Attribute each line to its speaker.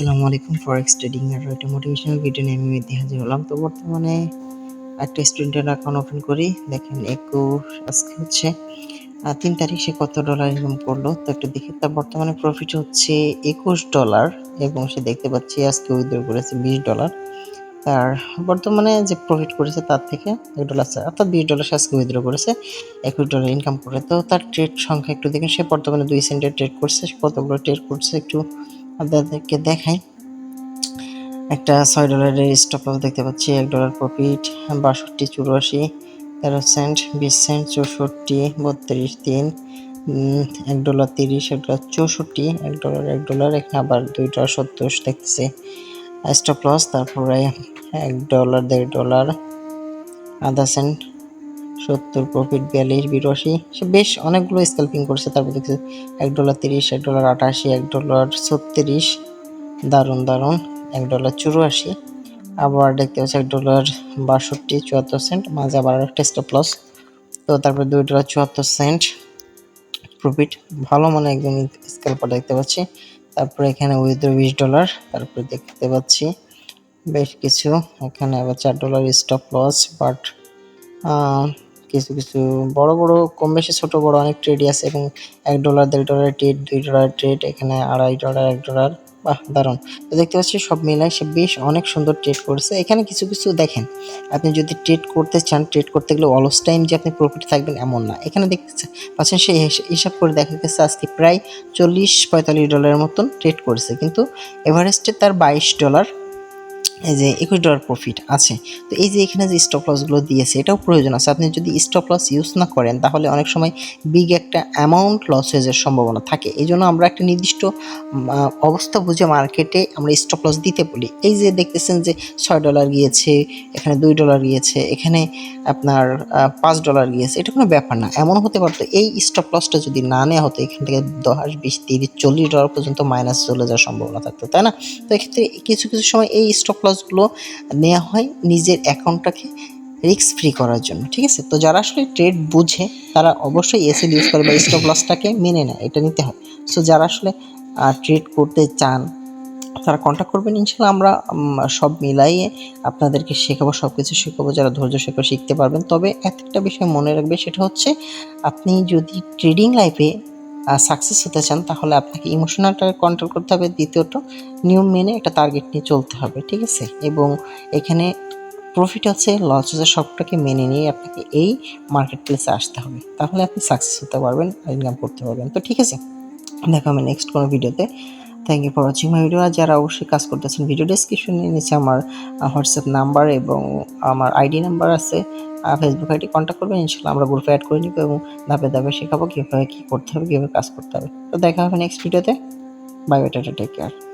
Speaker 1: আসসালামু আলাইকুম forex trading এর একটা মোটিভেশনাল ভিডিও নিয়ে আমি হাজির হলাম। তো বর্তমানে একটা স্টুডেন্টের অ্যাকাউন্ট ওপেন করি। দেখেন একুশ আজকে হচ্ছে তিন তারিখ সে কত ডলার ইনকাম করল? তো একটু দেখি, তার বর্তমানে প্রফিট হচ্ছে একুশ ডলার এবং সে দেখতে পাচ্ছি আজকে উইথড্র করেছে বিশ ডলার তার বর্তমানে যে প্রফিট করেছে তার থেকে এক ডলার অর্থাৎ বিশ ডলার সে আজকে উইথড্র করেছে, একুশ ডলার ইনকাম করে। তো তার ট্রেড সংখ্যা একটু দেখেন, সে বর্তমানে দুই সেন্টের ট্রেড করছে কতগুলো ট্রেড করছে একটু আপনাদেরকে দেখাই। একটা ছয় ডলারের স্টপ লস দেখতে পাচ্ছি, এক ডলার প্রফিট বাষট্টি, চুরাশি, তেরো সেন্ট বিশ সেন্ট চৌষট্টি, বত্রিশ, তিন এক ডলার তিরিশ, এক ডলার চৌষট্টি, এক ডলার এক ডলার এখানে আবার দুই ডলার সত্তর দেখতেছে। স্টপ লস তারপরে এক ডলার দেড় ডলার আধা সেন্ট সত্তর প্রফিট বিয়াল্লিশ, বিরাশি, সে বেশ অনেকগুলো স্ক্যাল্পিং করছে। তারপর দেখছি এক ডলার তিরিশ, এক ডলার আটাশি, এক ডলার ছত্রিশ, দারুণ দারুণ, এক ডলার চুরাশি। আবার দেখতে পাচ্ছি এক ডলার বাষট্টি, চুয়াত্তর সেন্ট মাঝে আবার একটা স্টপ লস তো তারপরে দুই ডলার চুয়াত্তর সেন্ট প্রফিট ভালো মানে একদম স্ক্যাল্পার দেখতে পাচ্ছি। তারপরে এখানে উইথ বিশ ডলার তারপরে দেখতে পাচ্ছি বেশ কিছু। এখানে আবার চার ডলার স্টপ লস বাট কিছু কিছু বড় বড়, কম বেশি ছোট, বড় অনেক ট্রেডই আছে এবং এক ডলার দেড় ডলার ট্রেড দুই ডলার ট্রেড এখানে আড়াই ডলার এক ডলার বাহ, দারুণ। তো দেখতে পাচ্ছি সব মিলাই সে বেশ অনেক সুন্দর ট্রেড করেছে। এখানে কিছু কিছু দেখেন, আপনি যদি ট্রেড করতে চান ট্রেড করতে গেলে অলস টাইম যে আপনি প্রফিট থাকবেন এমন না। এখানে দেখতে পাচ্ছেন সে হিসাব করে দেখা গেছে আজকে প্রায় চল্লিশ পঁয়তাল্লিশ ডলারের মতন ট্রেড করেছে। কিন্তু এভারেস্টে তার বাইশ ডলার এই যে একুশ ডলার প্রফিট আছে। তো এই যে এখানে যে স্টপ লসগুলো দিয়েছে, এটাও প্রয়োজন আছে। আপনি যদি স্টপ লস ইউজ না করেন, তাহলে অনেক সময় বিগ একটা অ্যামাউন্ট লস হয়ে যাওয়ার সম্ভাবনা থাকে। এই জন্য আমরা একটা নির্দিষ্ট অবস্থা বুঝে মার্কেটে আমরা স্টপ লস দিতে বলি এই যে দেখতেছেন যে ছয় ডলার গিয়েছে, এখানে দুই ডলার গিয়েছে, এখানে আপনার পাঁচ ডলার গিয়েছে, এটা কোনো ব্যাপার না। এমন হতে পারতো এই স্টপ লসটা যদি না নেওয়া হতো, এখান থেকে দশ, বিশ, তিরিশ, চল্লিশ ডলার পর্যন্ত মাইনাস চলে যাওয়ার সম্ভাবনা থাকতো, তাই না? তো এক্ষেত্রে কিছু কিছু সময় এই স্টপ লসগুলো নেওয়া হয় নিজের অ্যাকাউন্টটাকে রিস্ক ফ্রি করার জন্য, ঠিক আছে? তো যারা আসলে ট্রেড বুঝে, তারা অবশ্যই এসএল ইউজ করে বা স্টপ লসটাকে মেনে নেয়, এটা নিতে হয়। সো যারা আসলে ট্রেড করতে চান, তারা কন্ট্যাক্ট করবেন ইনশাল্লাহ আমরা সব মিলাইয়ে আপনাদেরকে শেখাবো সব কিছু শেখাবো, যারা ধৈর্য শেখা শিখতে পারবেন। তবে একটা বিষয় মনে রাখবে, সেটা হচ্ছে আপনি যদি ট্রেডিং লাইফে সাকসেস হতে চান, তাহলে আপনাকে ইমোশনালটাকে কন্ট্রোল করতে হবে। দ্বিতীয়ত নিয়ম মেনে একটা টার্গেট নিয়ে চলতে হবে, ঠিক আছে? এবং এখানে প্রফিট আছে লস আছে সবটাকে মেনে নিয়ে আপনাকে এই মার্কেট প্লেসে আসতে হবে। তাহলে আপনি সাকসেস হতে পারবেন ইনকাম করতে পারবেন। তো ঠিক আছে, দেখা হবে নেক্সট কোনো ভিডিওতে thank you for watching my video আর যারা অবশ্যই কাজ করতেছেন ভিডিও ডেসক্রিপশনে নিচে আমার হোয়াটসঅ্যাপ নাম্বার এবং আমার আইডি নাম্বার আছে। ফেসবুক আইডি কন্ট্যাক্ট করবেন, ইনশাল্লাহ আমরা গ্রুপে অ্যাড করে নিব এবং ধাপে ধাপে শেখাবো কীভাবে কী করতে হবে, কীভাবে কাজ করতে হবে। তো দেখা হবে নেক্সট ভিডিওতে bye bye tata take care